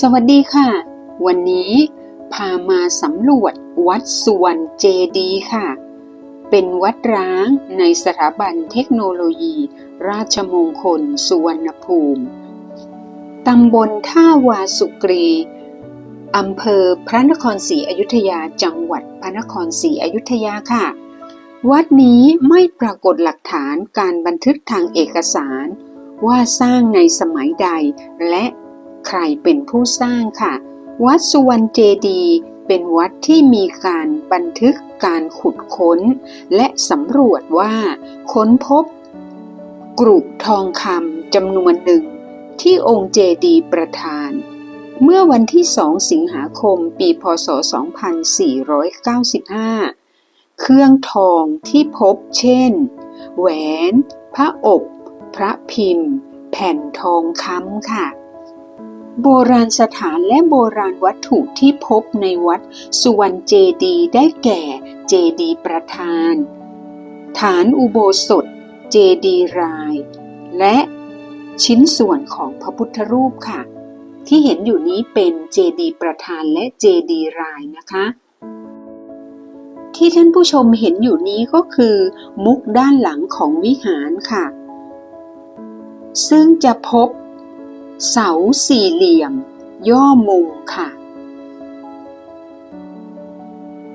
สวัสดีค่ะ วันนี้พามาสำรวจวัดสุวรรณเจดีค่ะ เป็นวัดร้างในสถาบันเทคโนโลยี ราชมงคลสุวรรณภูมิ ตำบลท่าวาสุกรี อำเภอพระนครศรีอยุธยาจังหวัดพระนครศรีอยุธยาค่ะ วัดนี้ไม่ปรากฏหลักฐานการบันทึกทางเอกสารว่าสร้างในสมัยใดและ ใครเป็นผู้สร้างค่ะ วัดสุวรรณเจดีย์เป็นวัดที่มีการบันทึกการขุดค้น และสำรวจว่าค้นพบ กรุทองคำจำนวนหนึ่ง ที่องค์เจดีย์ประธาน เมื่อวันที่ 2 สิงหาคม ปี พศ 2495 เครื่องทองที่พบเช่น แหวน พระอบ พระพิมพ์ แผ่นทองคำค่ะ โบราณสถานและโบราณวัตถุที่พบในวัดสุวรรณเจดีได้แก่ เจดีประธาน ฐานอุโบสถ เจดีราย และชิ้นส่วนของพระพุทธรูปค่ะ ที่เห็นอยู่นี้เป็นเจดีประธานและเจดีรายนะคะ ที่ท่านผู้ชมเห็นอยู่นี้ก็คือ มุกด้านหลังของวิหารค่ะ ซึ่งจะพบ เสาสี่เหลี่ยม ย่อมุมค่ะ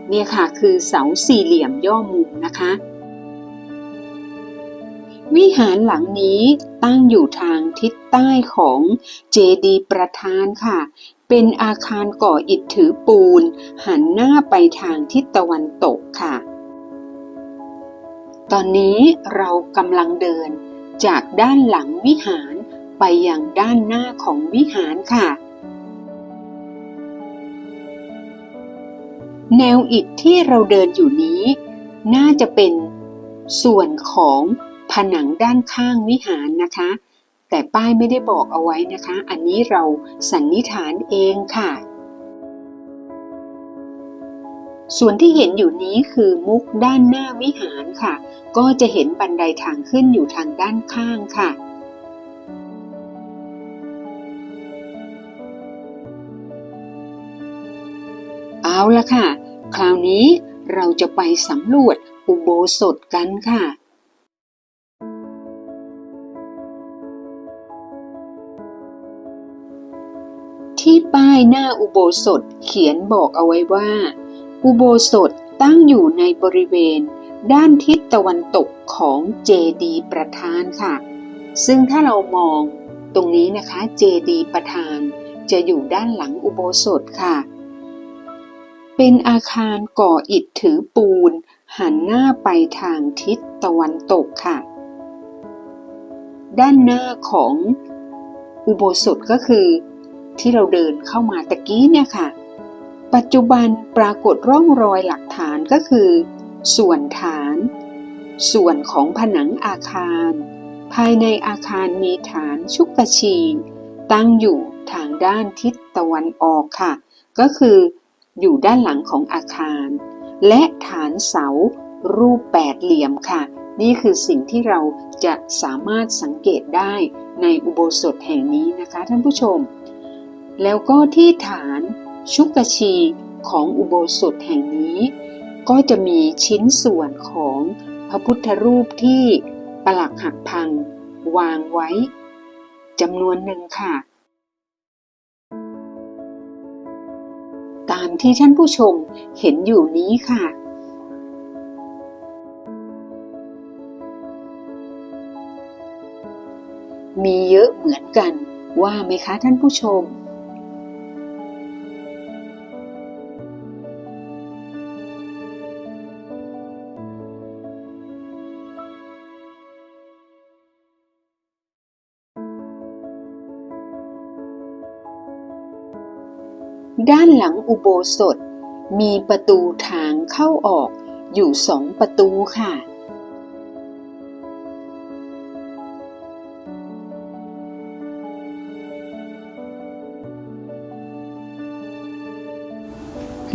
เนี่ยค่ะคือเสาสี่เหลี่ยมย่อมุมนะคะ วิหารหลังนี้ตั้งอยู่ทางทิศใต้ของเจดีประธานค่ะ เป็นอาคารก่ออิฐถือปูน หันหน้าไปทางทิศตะวันตกค่ะ ตอนนี้เรากำลังเดินจากด้านหลังวิหาร ไปยังด้านหน้าของวิหารค่ะ แนวอิฐที่เราเดินอยู่นี้ น่าจะเป็นส่วนของผนังด้านข้างวิหารนะคะ แต่ป้ายไม่ได้บอกเอาไว้นะคะ อันนี้เราสันนิษฐานเองค่ะ ส่วนที่เห็นอยู่นี้คือมุกด้านหน้าวิหารค่ะ ก็จะเห็นบันไดทางขึ้นอยู่ทางด้านข้างค่ะ เอาละค่ะ คราวนี้เราจะไปสำรวจอุโบสถกันค่ะ ที่ป้ายหน้าอุโบสถเขียนบอกเอาไว้ว่า อุโบสถตั้งอยู่ในบริเวณ ด้านทิศตะวันตกของเจดีประธานค่ะ ซึ่งถ้าเรามองตรงนี้นะคะเจดีประธานจะอยู่ด้านหลังอุโบสถค่ะ เป็นอาคารก่ออิฐถือปูน หันหน้าไปทางทิศตะวันตกค่ะ ด้านหน้าของอุโบสถก็คือ ที่เราเดินเข้ามาตะกี้เนี่ยค่ะ ปัจจุบันปรากฏร่องรอยหลักฐานก็คือ ส่วนฐาน ส่วนของผนังอาคาร ภายในอาคารมีฐานชุกชี ตั้งอยู่ทางด้านทิศตะวันออกค่ะ ก็คือ อยู่ด้านหลังของอาคาร และฐานเสารูปแปดเหลี่ยมค่ะ นี่คือสิ่งที่เราจะสามารถสังเกตได้ในอุโบสถแห่งนี้นะคะท่านผู้ชม แล้วก็ที่ฐานชุกชีของอุโบสถแห่งนี้ ก็จะมีชิ้นส่วนของพระพุทธรูปที่ปลักหักพังวางไว้จำนวนหนึ่งค่ะางที่ท่านผู้ชมเห็นอยู่นี้ค่ะ มีเยอะเหมือนกันว่าไหมคะท่านผู้ชม ด้านหลังอุโบสถ มีประตูทางเข้าออกอยู่สองประตูค่ะ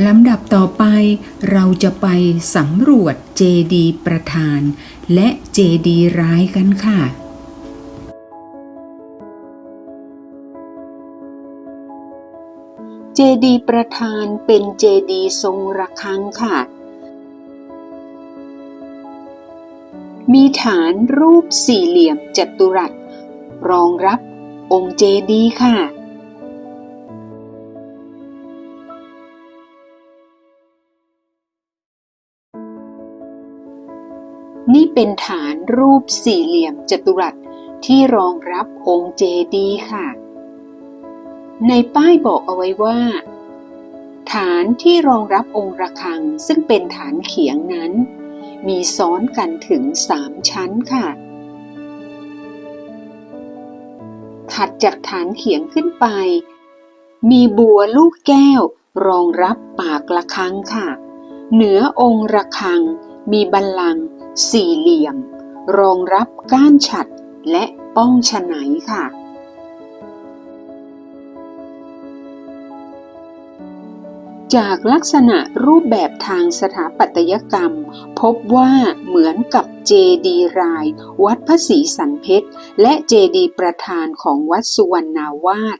ลำดับต่อไปเราจะไปสำรวจเจดีประธาน และเจดีร้ายกันค่ะ เจดีย์ประธานเป็นเจดีย์ทรงระฆังค่ะ มีฐานรูปสี่เหลี่ยมจัตุรัส รองรับองค์เจดีย์ค่ะนี่เป็นฐานรูปสี่เหลี่ยมจัตุรัสที่รองรับองค์เจดีย์ค่ะ ในป้ายบอกเอาไว้ว่า ฐานที่รองรับองค์ระฆังซึ่งเป็นฐานเขียงนั้น มีซ้อนกันถึงสามชั้นค่ะ ถัดจากฐานเขียงขึ้นไป มีบัวลูกแก้วรองรับปากระฆังค่ะ เหนือองค์ระฆัง มีบัลลังก์สี่เหลี่ยม รองรับก้านฉัดและป้องฉไนค่ะ จากลักษณะรูปแบบทางสถาปัตยกรรม พบว่าเหมือนกับเจดีราย วัดพระศรีสันเพชร และเจดีประธานของวัดสุวรรณาวาส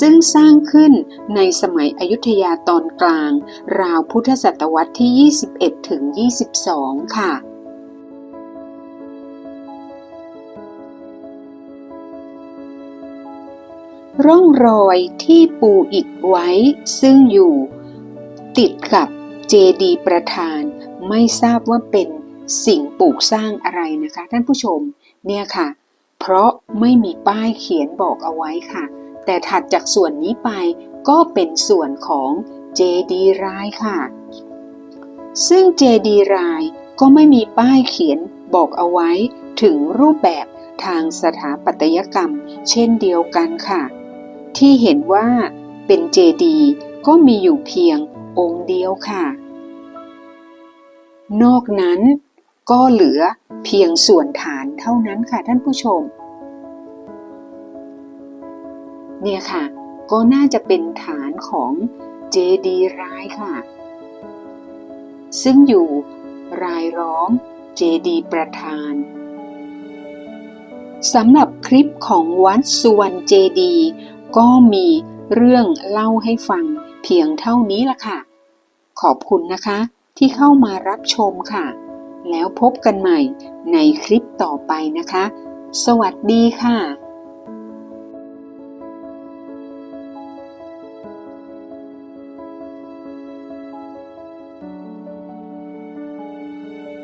ซึ่งสร้างขึ้นในสมัยอยุธยาตอนกลาง ราวพุทธศตวรรษที่ 21 ถึง 22 ค่ะร่องรอยที่ปูอิฐไว้ซึ่งอยู่ ติดกับเจดีประธาน ไม่ทราบว่าเป็นสิ่งปลูกสร้างอะไรนะคะ ท่านผู้ชมเนี่ยค่ะ เพราะไม่มีป้ายเขียนบอกเอาไว้ค่ะ แต่ถัดจากส่วนนี้ไปก็เป็นส่วนของเจดีรายค่ะ ซึ่งเจดีรายก็ไม่มีป้ายเขียนบอกเอาไว้ถึงรูปแบบทางสถาปัตยกรรม เช่นเดียวกันค่ะ ที่เห็นว่าเป็นเจดีก็มีอยู่เพียง องค์เดียวค่ะ นอกนั้นก็เหลือเพียงส่วนฐานเท่านั้นค่ะท่านผู้ชม เนี่ยค่ะ ก็น่าจะเป็นฐานของเจดีร้ายค่ะ ซึ่งอยู่รายล้อมเจดีประธานสำหรับคลิปของวัดสุวรรณเจดี ก็มีเรื่องเล่าให้ฟังเพียงเท่านี้ละค่ะ ขอบคุณนะคะ ที่เข้ามารับชมค่ะ แล้วพบกันใหม่ในคลิปต่อไปนะคะ สวัสดีค่ะ